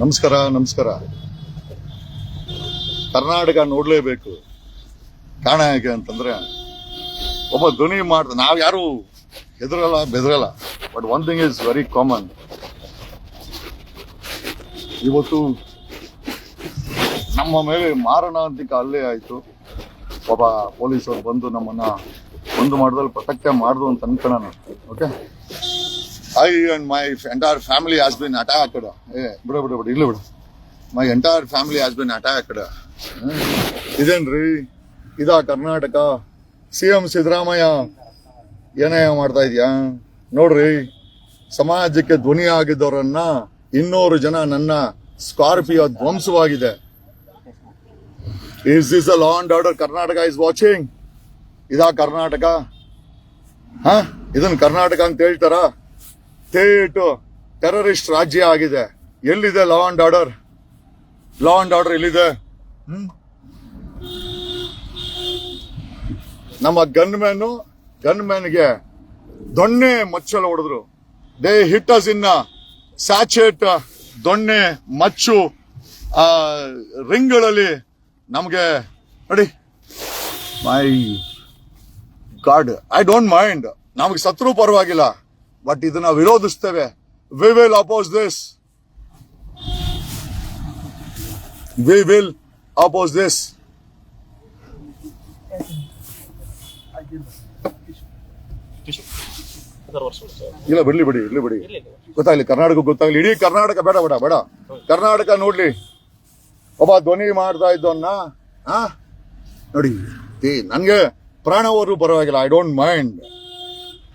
ನಮಸ್ಕಾರ ನಮಸ್ಕಾರ. ಕರ್ನಾಟಕ ನೋಡ್ಲೇಬೇಕು. ಕಾರಣ ಹೇಗೆ ಅಂತಂದ್ರೆ, ಒಬ್ಬ ಧ್ವನಿ ಮಾಡ್ದ ನಾವು ಯಾರು ಹೆದರಲ್ಲ, ಬೆದರಲ್ಲ but one thing is very common ಇವತ್ತು ನಮ್ಮ ಮೇಲೆ ಮಾರಣಾಂತಿಕ ಅಲ್ಲೇ ಆಯಿತು. ಒಬ್ಬ ಪೊಲೀಸರು ಬಂದು ನಮ್ಮನ್ನ ಒಂದು ಮಾಡ್ದಲ್ಲಿ ಪ್ರೊಟೆಕ್ಟ್ ಮಾಡ್ದು ಅಂತ ಅನ್ಕೋಣ okay I and my entire family has been attacked ಏ ಬಿಡು ಬಿಡು ಬಿಡು ಇಲ್ಲ ಬಿಡು my entire family has been attacked ಇದೇನ್ರಿ ಇದಾ ಕರ್ನಾಟಕ ಸಿ ಎಂ ಸಿದ್ದರಾಮಯ್ಯ ಏನೇ ಮಾಡ್ತಾ ಇದೆಯಾ? ನೋಡ್ರಿ, ಸಮಾಜಕ್ಕೆ ಧ್ವನಿ ಆಗಿದ್ದವರನ್ನ ಇನ್ನೂರು ಜನ ನನ್ನ Scorpio ಧ್ವಂಸವಾಗಿದೆ. Is is a law and order Karnataka is watching ಇದಾ ಕರ್ನಾಟಕ ಹಾ ಇದನ್ನ ಕರ್ನಾಟಕ ಅಂತ ಹೇಳ್ತಾರ? ಥೇಟ್ ಟೆರರಿಸ್ಟ್ ರಾಜ್ಯ ಆಗಿದೆ. ಎಲ್ಲಿದೆ law and order law and order ಎಲ್ಲಿದೆ? ನಮ್ಮ ಗನ್ ಮ್ಯಾನ್ ಗನ್ ಮ್ಯಾನ್ಗೆ ದೊಣ್ಣೆ ಮಚ್ಚಲು ಹೊಡೆದ್ರು. They hit us in sachet ದೊಣ್ಣೆ, ಮಚ್ಚು, ಆ, ರಿಂಗ್ಗಳಲ್ಲಿ ನಮಗೆ ನೋಡಿ. My god I don't mind ನಮಗೆ ಸತ್ರು ಪರವಾಗಿಲ್ಲ. ಬಟ್ ಇದನ್ನ ವಿರೋಧಿಸ್ತೇವೆ. We will oppose this we will oppose this ಇಲ್ಲ, ಬಿಡ್ಲಿ, ಬಿಡಿ ಇರ್ಲಿ ಬಿಡಿ. ಗೊತ್ತಾಗ್ಲಿ, ಕರ್ನಾಟಕ ಗೊತ್ತಾಗ್ಲಿ. ಇಡೀ ಕರ್ನಾಟಕ ಬೇಡ ಬೇಡ ಬೇಡ. ಕರ್ನಾಟಕ ನೋಡ್ಲಿ. ಒಬ್ಬ ಧ್ವನಿ ಮಾಡ್ತಾ ಇದ್ದವನ್ನ ನೋಡಿ ನನ್ಗೆ ಪ್ರಾಣ ಹೋದ್ರು ಪರವಾಗಿಲ್ಲ. ಐ ಡೋಂಟ್ ಮೈಂಡ್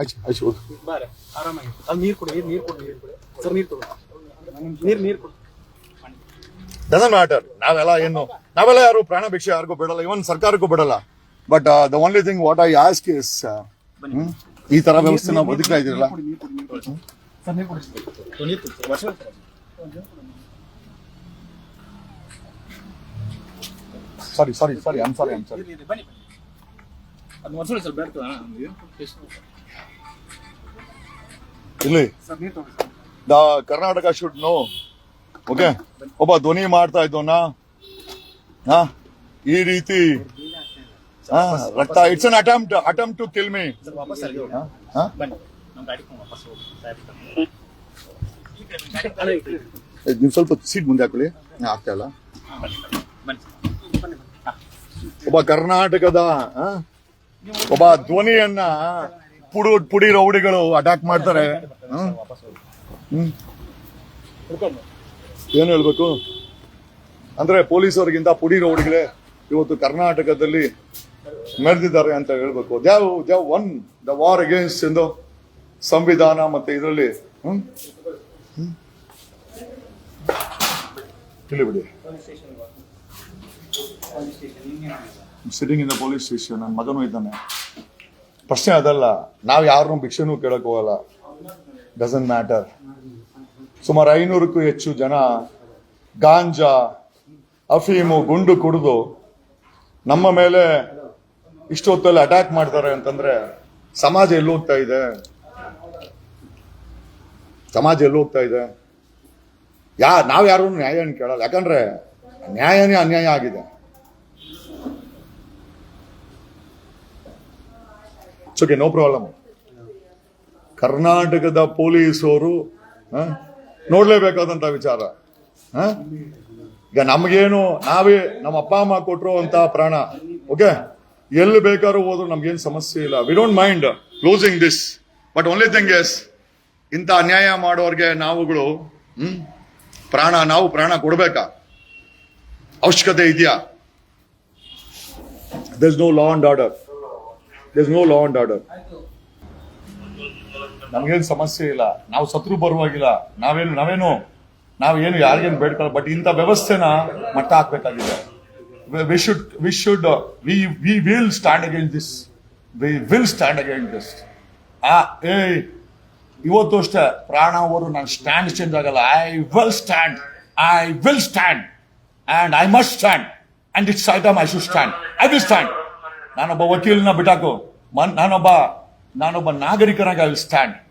ಆಯ್ತು ಆಯ್ತು ಹೋಗಿ. ಬಾರೆ ಆರಾಮಾಗಿ. ಅಲ್ಲಿ ನೀರು ಕೊಡಿ ನೀರು ಕೊಡಿ ನೀರು ಕೊಡಿ. ಸರ್ ನೀರು ತಗೊಳ್ಳಿ ನೀರು ನೀರು ಕೊಡಿ. ಡಸನ್ ಮ್ಯಾಟರ್ ನಾವೆಲ್ಲ ಏನು ನಾವೆಲ್ಲ ಯಾರು ಪ್ರಾಣ ಭಿಕ್ಷೆ ಯಾರಿಗೂ ಬಿಡಲ್ಲ ಇವನ್ ಸರ್ಕಾರಕ್ಕೂ ಬಿಡಲ್ಲ. But the only thing what I ask is ಈ ತರ ವ್ಯವಸ್ಥೆ ನಾವು ಬದುಕ್ತಾ ಇದೀರಲ್ಲ sir sorry. Sorry sorry am sorry ಅದು ವರ್ಷ ಸರ್ ಇಲ್ಲಿ. The Karnataka shoot no okay ಒಬ್ಬ ಧ್ವನಿ ಮಾಡ್ತಾ ಇದ್ದವನ. ಹಾ? ಈ ರೀತಿ. ಹಾ, ರಕ್ತ it's an attempt attempt to kill me ನೀವು ಸ್ವಲ್ಪ ಸೀಟ್ ಮುಂದೆ ಹಾಕೊಳ್ಳಿ. ಆಗ್ತಾ ಇಲ್ಲ. ಒಬ್ಬ ಕರ್ನಾಟಕದ ಆ, ಒಬ್ಬ ಧ್ವನಿಯನ್ನ ಪುಡು ಪುಡಿ ರೌಡಿಗಳು ಅಟ್ಯಾಕ್ ಮಾಡ್ತಾರೆ. ಏನ್ ಹೇಳ್ಬೇಕು? ಅಂದ್ರೆ ಪೊಲೀಸರಿಗಿಂತ ಪುಡಿ ರೌಡಿಗಳೇ ಇವತ್ತು ಕರ್ನಾಟಕದಲ್ಲಿ ಮೆರೆದಿದ್ದಾರೆ ಅಂತ ಹೇಳ್ಬೇಕು. They've they've won the war against ಎಂದು ಸಂವಿಧಾನ ಮತ್ತೆ ಇದರಲ್ಲಿ? ಇಲ್ಲಿ ಬಿಡಿ. ಸಿಟಿಂಗ್ ಇನ್ ಪೊಲೀಸ್ ಸ್ಟೇಷನ್ ನನ್ನ ಮಗನೂ ಇದ್ದಾನೆ. ಪ್ರಶ್ನೆ ಅದಲ್ಲ, ನಾವು ಯಾರನ್ನೂ ಭಿಕ್ಷೆನೂ ಕೇಳಕ್ ಹೋಗಲ್ಲ. ಡಸನ್ ಮ್ಯಾಟರ್ ಸುಮಾರು ಐನೂರಕ್ಕೂ ಹೆಚ್ಚು ಜನ ಗಾಂಜಾ, ಅಫೀಮು, ಗುಂಡು ಕುಡಿದು ನಮ್ಮ ಮೇಲೆ ಇಷ್ಟೊತ್ತಲ್ಲಿ ಅಟ್ಯಾಕ್ ಮಾಡ್ತಾರೆ ಅಂತಂದ್ರೆ ಸಮಾಜ ಎಲ್ಲಿ ಹೋಗ್ತಾ ಇದೆ? ಸಮಾಜ ಎಲ್ಲಿ ಹೋಗ್ತಾ ಇದೆ? ಯಾ, ನಾವು ಯಾರು ನ್ಯಾಯನ ಕೇಳಲ್ಲ. ಯಾಕಂದ್ರೆ ನ್ಯಾಯನೇ ಅನ್ಯಾಯ ಆಗಿದೆ. ಓಕೆ ನೋ ಪ್ರಾಬ್ಲಮ್ ಕರ್ನಾಟಕದ ಪೊಲೀಸರು ನೋಡಲೇಬೇಕಾದಂಥ ವಿಚಾರ? ಈಗ ನಮಗೇನು, ನಾವೇ ನಮ್ಮ ಅಪ್ಪ, ಅಮ್ಮ ಕೊಟ್ಟರು ಅಂತ ಪ್ರಾಣ. ಓಕೆ ಎಲ್ಲಿ ಬೇಕಾದ್ರೂ ಹೋದ್ರು ನಮ್ಗೇನು ಸಮಸ್ಯೆ ಇಲ್ಲ. We don't mind closing this but only thing is ಇಂಥ ಅನ್ಯಾಯ ಮಾಡೋರಿಗೆ ನಾವುಗಳು ಹ್ಮ್ ಪ್ರಾಣ, ನಾವು ಪ್ರಾಣ ಕೊಡಬೇಕಾ? ಅವಶ್ಯಕತೆ ಇದೆಯಾ? There no law and order there no law and order ನಮಗೇನು ಸಮಸ್ಯೆ ಇಲ್ಲ. ನಾವು ಸತ್ರು ಬರುವಾಗಿಲ್ಲ. ನಾವೇನು ನಾವೇನು? ನಾವು ಏನು ಯಾರಿಗೇನು ಬೇಡ್ಕೊಳ್ಳ ಬಟ್ ಇಂಥ ವ್ಯವಸ್ಥೆನ ಮಟ್ಟ ಹಾಕ್ಬೇಕಾಗಿದೆ. We should we should we we will stand against this we will stand against this ಆ ಏ ಇವತ್ತು ಅಷ್ಟೇ ಪ್ರಾಣ ಅವರು ನನ್ನ ಸ್ಟ್ಯಾಂಡ್ ಚೇಂಜ್ ಆಗಲ್ಲ. I will stand I will stand and I must stand and it's item I should stand I will stand ನಾನೊಬ್ಬ ವಕೀಲನ ಬಿಟ್ಟಾಕು ಮನ್ ನಾನೊಬ್ಬ ನಾನೊಬ್ಬ ನಾಗರಿಕನಾಗಿ ಐ ಸ್ಟ್ಯಾಂಡ್